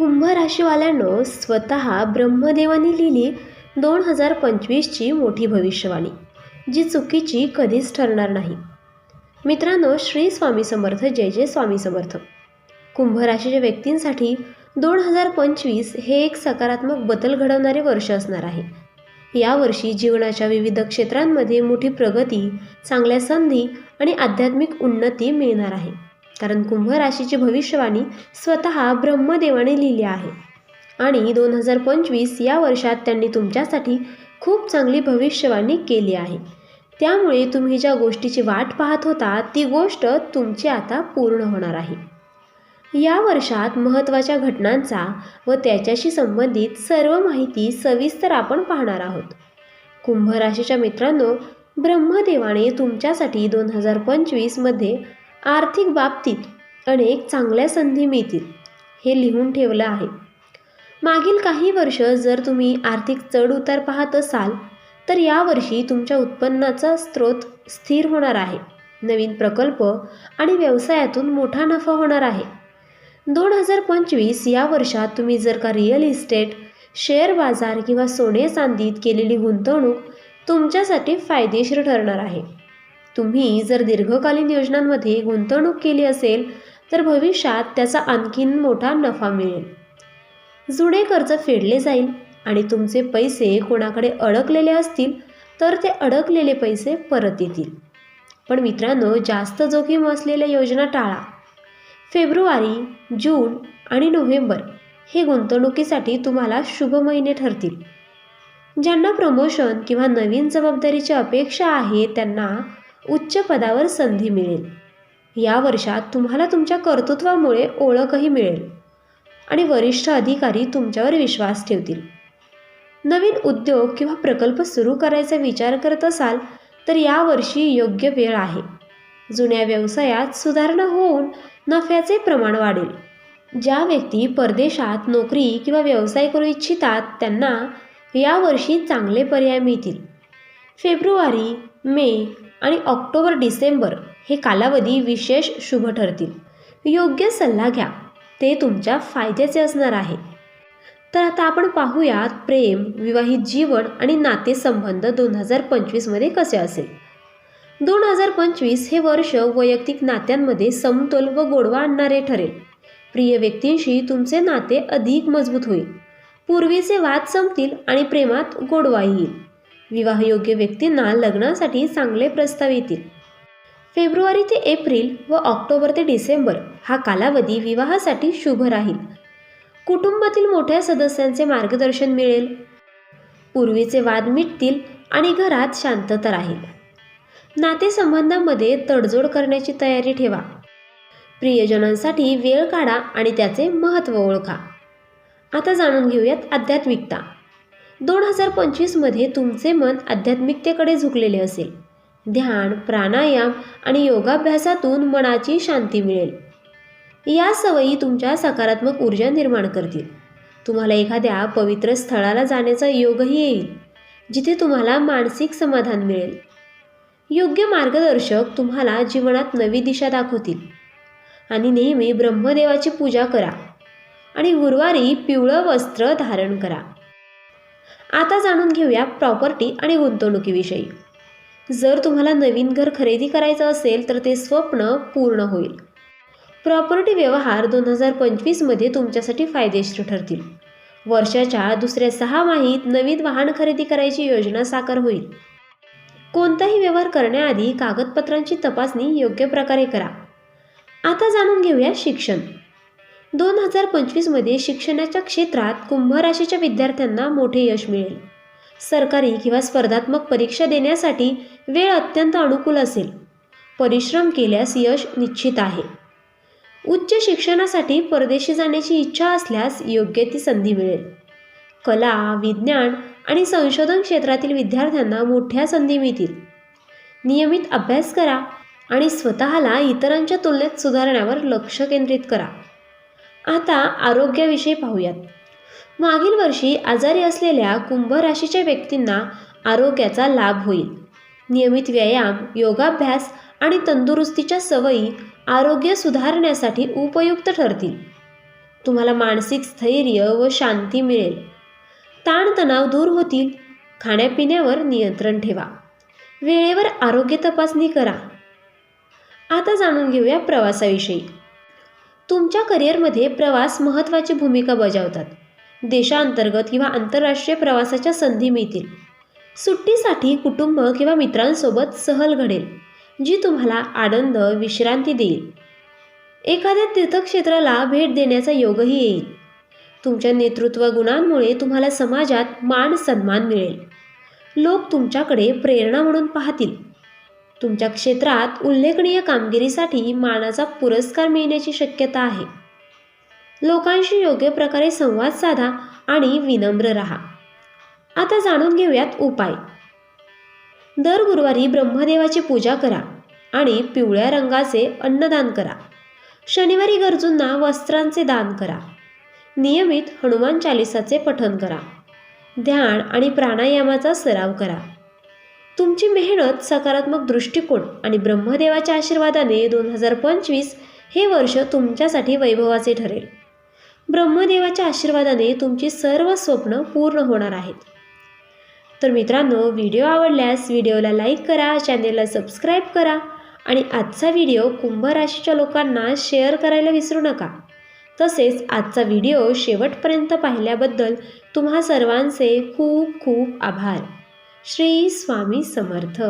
कुंभ राशीवाल्यांनो स्वतः ब्रह्मदेवानी लिहिली दोन हजार पंचवीसची मोठी भविष्यवाणी जी चुकीची कधीच ठरणार नाही. मित्रांनो श्री स्वामी समर्थ जय जय स्वामी समर्थ. कुंभ राशीच्या व्यक्तींसाठी दोन हजार पंचवीस हे एक सकारात्मक बदल घडवणारे वर्ष असणार आहे. यावर्षी जीवनाच्या विविध क्षेत्रांमध्ये मोठी प्रगती चांगल्या संधी आणि आध्यात्मिक उन्नती मिळणार आहे. कारण कुंभ राशीची भविष्यवाणी स्वतः ब्रह्मदेवाने लिहिली आहे. आणि दोन हजार पंचवीस या वर्षात त्यांनी तुमच्यासाठी खूप चांगली भविष्यवाणी केली आहे. त्यामुळे तुम्ही ज्या गोष्टीची वाट पाहत होता ती गोष्ट तुमची आता पूर्ण होणार आहे. या वर्षात महत्त्वाच्या घटनांचा व त्याच्याशी संबंधित सर्व माहिती सविस्तर आपण पाहणार आहोत. कुंभ राशीच्या मित्रांनो ब्रह्मदेवाने तुमच्यासाठी दोन हजार पंचवीसमध्ये आर्थिक बाबतीत अनेक चांगल्या संधी मिळतील हे लिहून ठेवलं आहे. मागील काही वर्ष जर तुम्ही आर्थिक चढउतार पाहत असाल तर यावर्षी तुमच्या उत्पन्नाचा स्रोत स्थिर होणार आहे. नवीन प्रकल्प आणि व्यवसायातून मोठा नफा होणार आहे. दोन हजार पंचवीस या वर्षात तुम्ही जर का रिअल इस्टेट शेअर बाजार किंवा सोने चांदीत केलेली गुंतवणूक तुमच्यासाठी फायदेशीर ठरणार आहे. तुम्ही जर दीर्घकालीन योजनांमध्ये गुंतवणूक केली असेल तर भविष्यात त्याचा आणखीन मोठा नफा मिळेल. जुने कर्ज फेडले जाईल आणि तुमचे पैसे कोणाकडे अडकलेले असतील तर ते अडकलेले पैसे परत येतील. पण मित्रांनो जास्त जोखीम असलेल्या योजना टाळा. फेब्रुवारी जून आणि नोव्हेंबर हे गुंतवणुकीसाठी तुम्हाला शुभ महिने ठरतील. ज्यांना प्रमोशन किंवा नवीन जबाबदारीची अपेक्षा आहे त्यांना उच्च पदावर संधी मिळेल. या वर्षात तुम्हाला तुमच्या कर्तृत्वामुळे ओळखही मिळेल आणि वरिष्ठ अधिकारी तुमच्यावर विश्वास ठेवतील. नवीन उद्योग किंवा प्रकल्प सुरू करायचा विचार करत असाल तर यावर्षी योग्य वेळ आहे. जुन्या व्यवसायात सुधारणा होऊन नफ्याचे प्रमाण वाढेल. ज्या व्यक्ती परदेशात नोकरी किंवा व्यवसाय करू इच्छितात त्यांना यावर्षी चांगले पर्याय मिळतील. फेब्रुवारी मे आणि ऑक्टोबर डिसेंबर हे कालावधी विशेष शुभ ठरतील. योग्य सल्ला घ्या. ते तुमच्या फायद्याचे असणार आहे. तर आता आपण पाहूयात प्रेम विवाहित जीवन आणि नातेसंबंध दोन हजार पंचवीसमध्ये कसे असेल? दोन हजार पंचवीस हे वर्ष वैयक्तिक नात्यांमध्ये समतोल व गोडवा आणणारे ठरेल. प्रिय व्यक्तींशी तुमचे नाते अधिक मजबूत होईल. पूर्वीचे वाद संपतील आणि प्रेमात गोडवा येईल. विवाहयोग्य व्यक्तींना लग्नासाठी चांगले प्रस्ताव येतील. फेब्रुवारी ते एप्रिल व ऑक्टोबर ते डिसेंबर हा कालावधी विवाहासाठी शुभ राहील. कुटुंबातील मोठ्या सदस्यांचे मार्गदर्शन मिळेल. पूर्वीचे वाद मिटतील आणि घरात शांतता राहील. नातेसंबंधामध्ये तडजोड करण्याची तयारी ठेवा. प्रियजनांसाठी वेळ काढा आणि त्याचे महत्त्व ओळखा. आता जाणून घेऊयात आध्यात्मिकता. दोन हजार पंचवीसमध्ये तुमचे मन आध्यात्मिकतेकडे झुकलेले असेल. ध्यान प्राणायाम आणि योगाभ्यासातून मनाची शांती मिळेल. या सवयी तुमच्या सकारात्मक ऊर्जा निर्माण करतील. तुम्हाला एखाद्या पवित्र स्थळाला जाण्याचा योगही येईल जिथे तुम्हाला मानसिक समाधान मिळेल. योग्य मार्गदर्शक तुम्हाला जीवनात नवी दिशा दाखवतील. आणि नेहमी ब्रह्मदेवाची पूजा करा आणि गुरुवारी पिवळं वस्त्र धारण करा. आता जाणून घेऊया प्रॉपर्टी आणि गुंतवणुकीविषयी. जर तुम्हाला नवीन घर खरेदी करायचं असेल तर ते स्वप्न पूर्ण होईल. प्रॉपर्टी व्यवहार दोन हजार पंचवीसमध्ये तुमच्यासाठी फायदेशीर ठरतील. वर्षाच्या दुसऱ्या सहा माहीत नवीन वाहन खरेदी करायची योजना साकार होईल. कोणताही व्यवहार करण्याआधी कागदपत्रांची तपासणी योग्य प्रकारे करा. आता जाणून घेऊया शिक्षण. दोन हजार पंचवीसमध्ये शिक्षणाच्या क्षेत्रात कुंभ राशीच्या विद्यार्थ्यांना मोठे यश मिळेल. सरकारी किंवा स्पर्धात्मक परीक्षा देण्यासाठी वेळ अत्यंत अनुकूल असेल. परिश्रम केल्यास यश निश्चित आहे. उच्च शिक्षणासाठी परदेशी जाण्याची इच्छा असल्यास योग्य ती संधी मिळेल. कला विज्ञान आणि संशोधन क्षेत्रातील विद्यार्थ्यांना मोठ्या संधी मिळतील. नियमित अभ्यास करा आणि स्वतःला इतरांच्या तुलनेत सुधारण्यावर लक्ष केंद्रित करा. आता आरोग्याविषयी पाहूयात. मागील वर्षी आजारी असलेल्या कुंभ राशीच्या व्यक्तींना आरोग्याचा लाभ होईल. नियमित व्यायाम योगाभ्यास आणि तंदुरुस्तीच्या सवयी आरोग्य सुधारण्यासाठी उपयुक्त ठरतील. तुम्हाला मानसिक स्थैर्य व शांती मिळेल. ताणतणाव दूर होतील. खाण्यापिण्यावर नियंत्रण ठेवा. वेळेवर आरोग्य तपासणी करा. आता जाणून घेऊया प्रवासाविषयी. तुमच्या करिअरमध्ये प्रवास महत्त्वाची भूमिका बजावतात. देशांतर्गत किंवा आंतरराष्ट्रीय प्रवासाच्या संधी मिळतील. सुट्टीसाठी कुटुंब किंवा मित्रांसोबत सहल घडेल जी तुम्हाला आनंद विश्रांती देईल. एखाद्या तीर्थक्षेत्राला भेट देण्याचा योगही येईल. तुमच्या नेतृत्व गुणांमुळे तुम्हाला समाजात मान सन्मान मिळेल. लोक तुमच्याकडे प्रेरणा म्हणून पाहतील. तुमच्या क्षेत्रात उल्लेखनीय कामगिरीसाठी मानाचा पुरस्कार मिळण्याची शक्यता आहे. लोकांशी योग्य प्रकारे संवाद साधा आणि विनम्र राहा. आता जाणून घेऊयात उपाय. दर गुरुवारी ब्रह्मदेवाची पूजा करा आणि पिवळ्या रंगाचे अन्नदान करा. शनिवारी गरजूंना वस्त्रांचे दान करा. नियमित हनुमान चालिसाचे पठन करा. ध्यान आणि प्राणायामाचा सराव करा. तुमची मेहनत सकारात्मक दृष्टिकोन आणि ब्रह्मदेवाच्या आशीर्वादाने दोन हजार पंचवीस हे वर्ष तुमच्यासाठी वैभवाचे ठरेल. ब्रह्मदेवाच्या आशीर्वादाने तुमची सर्व स्वप्न पूर्ण होणार आहेत. तर मित्रांनो व्हिडिओ आवडल्यास व्हिडिओला लाईक करा चॅनेलला सबस्क्राईब करा आणि आजचा व्हिडिओ कुंभ राशीच्या लोकांना शेअर करायला विसरू नका. तसेच आजचा व्हिडिओ शेवटपर्यंत पाहिल्याबद्दल तुम्हा सर्वांचे खूप खूप आभार. श्री स्वामी समर्थ.